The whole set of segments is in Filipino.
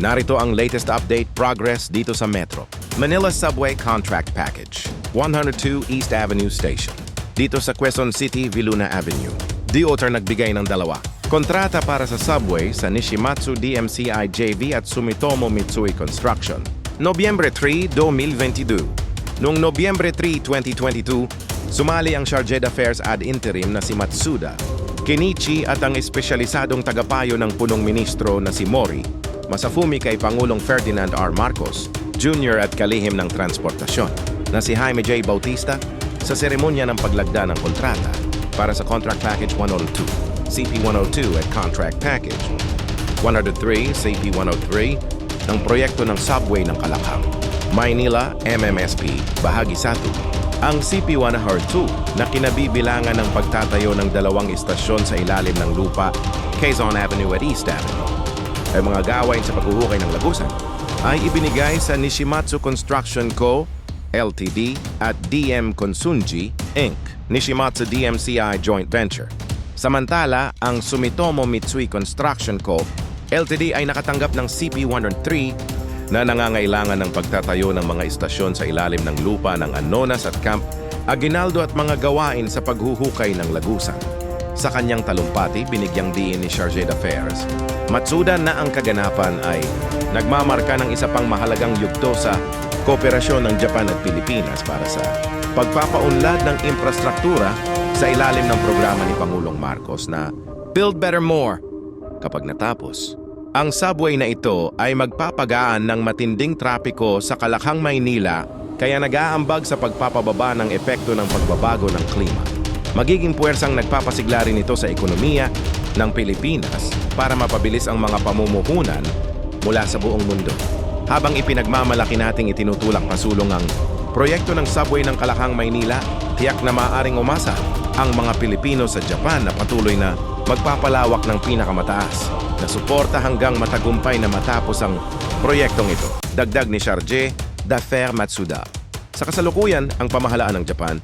Narito ang latest update progress dito sa Metro. Manila Subway Contract Package, 102 East Avenue Station. Dito sa Quezon City, Viluna Avenue. Deotar nagbigay ng dalawa. Kontrata para sa subway sa Nishimatsu DMCI JV at Sumitomo Mitsui Construction. Nobyembre 3, 2022. Noong Nobyembre 3, 2022, sumali ang Charge d'Affaires ad interim na si Matsuda, Kenichi at ang espesyalisadong tagapayo ng punong ministro na si Mori, Masafumi kay Pangulong Ferdinand R. Marcos, Jr. at kalihim ng transportasyon, na si Jaime J. Bautista sa seremonya ng paglagda ng kontrata para sa Contract Package 102, CP102 at Contract Package 103, CP103 ng proyekto ng subway ng Kalakang. Maynila, MMSP, Bahagi Satu. Ang CP102 na kinabibilangan ng pagtatayo ng dalawang istasyon sa ilalim ng lupa, Quezon Avenue at East Avenue. Ay mga gawain sa paghuhukay ng lagusan ay ibinigay sa Nishimatsu Construction Co., Ltd. at DM Konsunji, Inc., Nishimatsu DMCI Joint Venture. Samantala, ang Sumitomo Mitsui Construction Co., Ltd. ay nakatanggap ng CP103 na nangangailangan ng pagtatayo ng mga istasyon sa ilalim ng lupa ng Anonas at Camp Aguinaldo at mga gawain sa paghuhukay ng lagusan. Sa kanyang talumpati, binigyang diin ni Charge d'Affaires. Matsuda na ang kaganapan ay nagmamarka ng isa pang mahalagang yugto sa kooperasyon ng Japan at Pilipinas para sa pagpapaunlad ng infrastruktura sa ilalim ng programa ni Pangulong Marcos na Build Better More. Kapag natapos, ang subway na ito ay magpapagaan ng matinding trapiko sa Kalakhang, Maynila kaya nag-aambag sa pagpapababa ng epekto ng pagbabago ng klima. Magiging puwersang nagpapasigla rin ito sa ekonomiya ng Pilipinas para mapabilis ang mga pamumuhunan mula sa buong mundo. Habang ipinagmamalaki nating itinutulak pasulong ang proyekto ng subway ng Kalakhang, Maynila, tiyak na maaaring umasa ang mga Pilipino sa Japan na patuloy na magpapalawak ng pinakamataas na suporta hanggang matagumpay na matapos ang proyektong ito. Dagdag ni Charge Dafer Matsuda. Sa kasalukuyan, ang pamahalaan ng Japan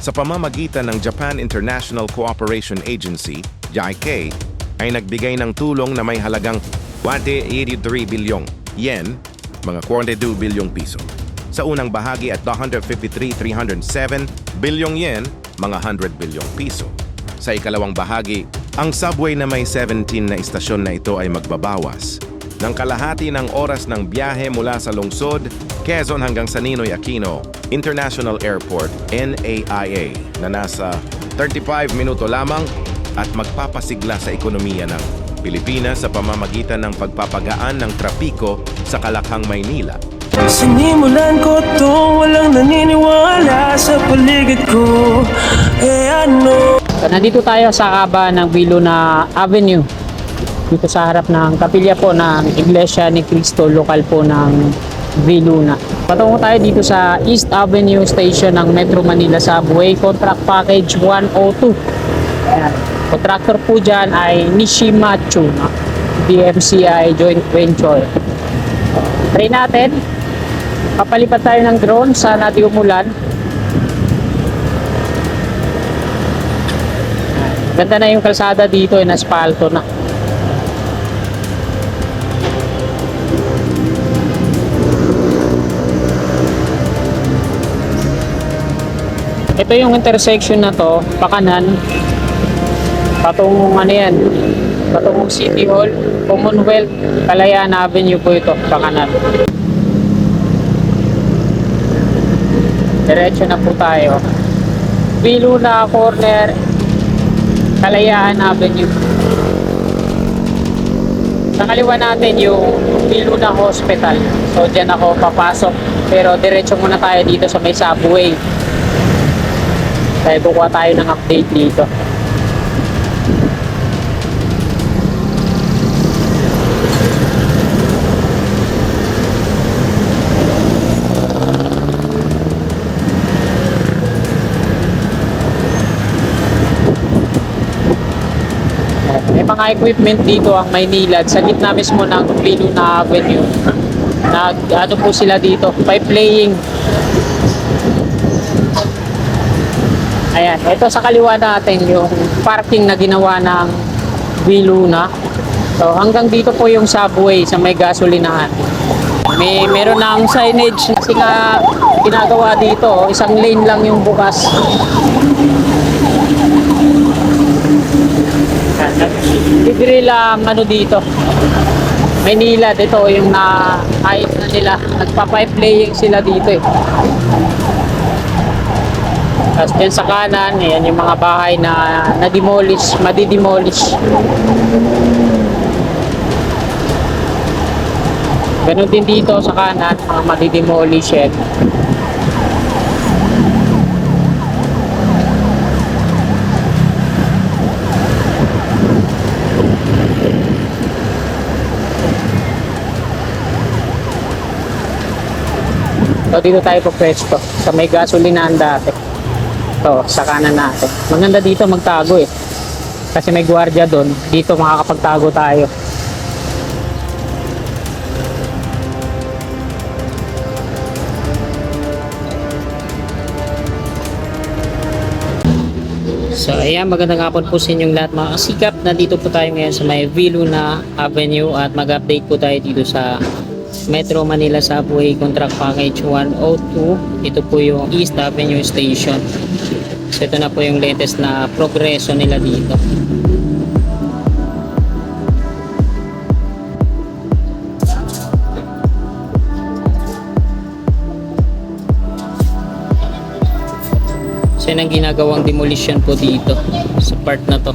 sa pamamagitan ng Japan International Cooperation Agency, JICA, ay nagbigay ng tulong na may halagang 183 bilyong yen, mga 42 bilyong piso. Sa unang bahagi at 253,307 bilyong yen, mga 100 bilyong piso. Sa ikalawang bahagi, ang subway na may 17 na istasyon na ito ay magbabawas ng kalahati ng oras ng biyahe mula sa lungsod, Quezon hanggang sa Ninoy Aquino International Airport, NAIA, na nasa 35 minuto lamang at magpapasigla sa ekonomiya ng Pilipinas sa pamamagitan ng pagpapagaan ng trapiko sa Kalakhang, Maynila. Sinimulan ko to walang naniniwala sa paligid ko Eh ano So, nandito tayo sa kaba ng Viluna Avenue. Dito sa harap ng kapilya po ng Iglesia ni Cristo, lokal po ng Viluna. Patungo tayo dito sa East Avenue Station ng Metro Manila Subway, Contract Package 102. Ayan. Contractor po dyan ay Nishimatsu? DMCI Joint Venture. Try natin. Papalipat tayo ng drone sa natin umulan. Ganda na yung kalsada dito, in asfalto na. Ito yung intersection na to, pakanan. Patungong ano yan, patungong City Hall, Commonwealth, Kalayaan Avenue po ito, pakanan. Diretso na po tayo. Viluna Corner, Kalayaan Avenue. Sa kaliwa natin yung Viluna Hospital. So dyan ako papasok. Pero diretso muna tayo dito sa may subway. Kaya kukuha tayo ng update dito. May mga equipment dito ang Maynila sa gitna mismo ng Viluna Avenue. Nag ano po sila dito, by playing. Ayan, ito sa kaliwa natin yung parking na ginawa ng Viluna. So hanggang dito po yung subway sa may gasolinahan. May meron ng signage kasi nga ginagawa dito, isang lane lang yung bukas. Libre lang ano dito. Maynila dito yung na ayos na nila. Nagpa-pipe laying sila dito eh. Tapos dyan sa kanan, yan yung mga bahay na na-demolish, madi-demolish. Ganun din dito sa kanan, mga madi-demolish yan. So dito tayo po pwesto sa may gasolinahan dati. To, sa kanan natin. Maganda dito magtago eh. Kasi may gwardiya doon. Dito makakapagtago tayo. So ayan, magandang hapon po sa inyong lahat mga kasikap. Nandito po tayo ngayon sa may Viluna Avenue at mag-update po tayo dito sa Metro Manila Subway Contract Package 102. Ito po yung East Avenue Station. So ito na po yung latest na progreso nila dito. So yun ang ginagawang demolition po dito sa part na to.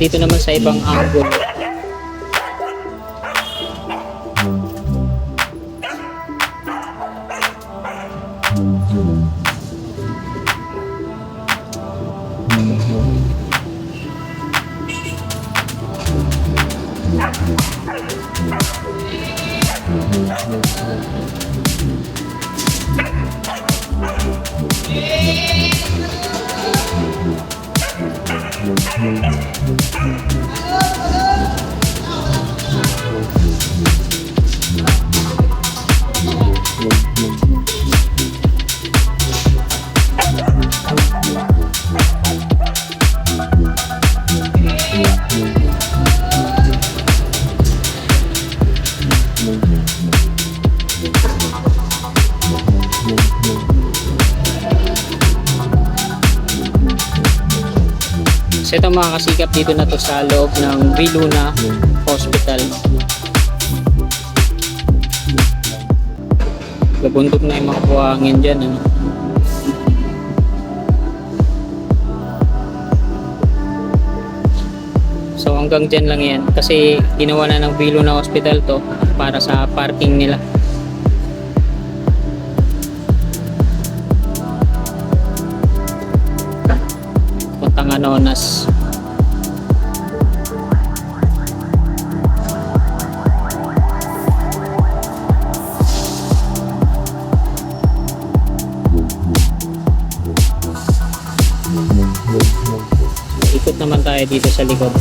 Dito naman sa ibang angle. So ito mga kasikap dito na to sa loob ng Viluna Hospital. Labundok na yung mga buhangin dyan. Ano? So hanggang dyan lang yan. Kasi ginawa na ng Viluna Hospital to para sa parking nila. Puntang tayo dito sa likod.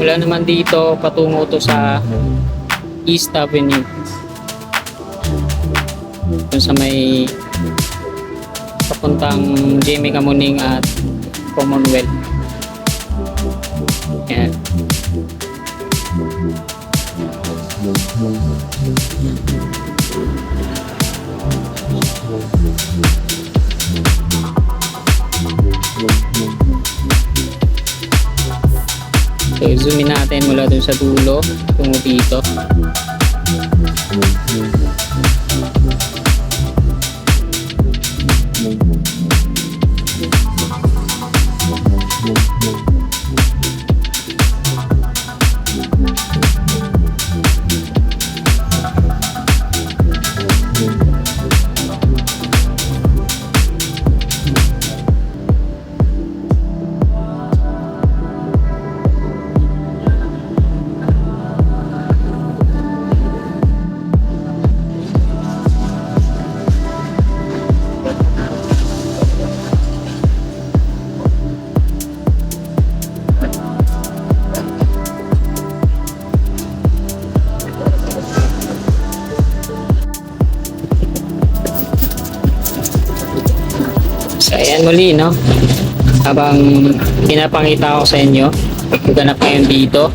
Simula naman dito patungo to sa East Avenue. Dun sa may papuntang Jamie Kamuning at Commonwealth. Yan. So, zoom in natin mula dun sa dulo tungo dito. Ayan muli, no? Habang pinapakita ko sa inyo, ganap ngayon dito.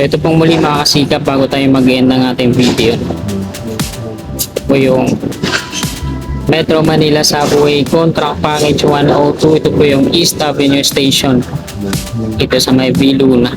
So ito pong muli mga kasikap bago tayo mag-end ng ating video. Ito po yung Metro Manila Subway Contract Package 102. Ito po yung East Avenue Station. Ito sa may Viluna.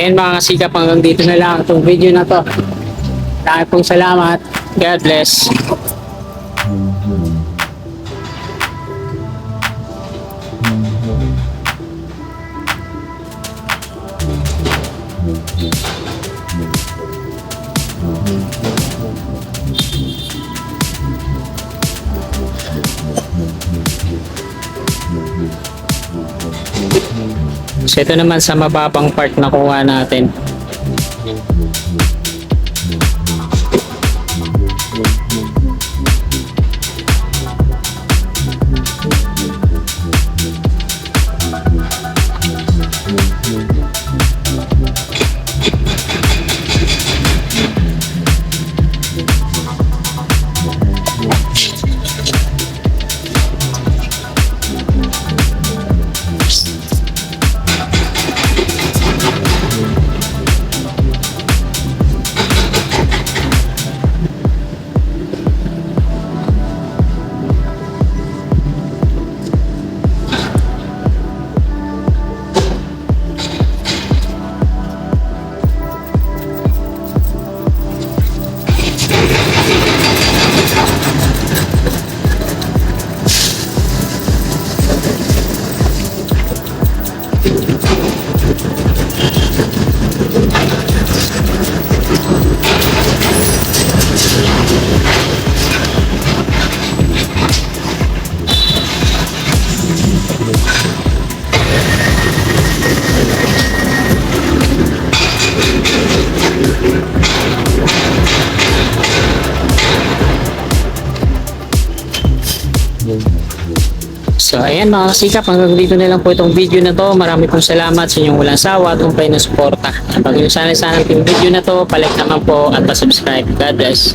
So yun mga kasikap hanggang dito na lang itong video na to. Dahil pong salamat. God bless. Ito naman sa mababang part na kuha natin. Ayan mga kasikap, hanggang dito na lang po itong video na to. Marami pong salamat sa inyong walang sawa at kayo na suporta. Pag nyo sana sana itong video na to, palike naman po at pa-subscribe. God bless.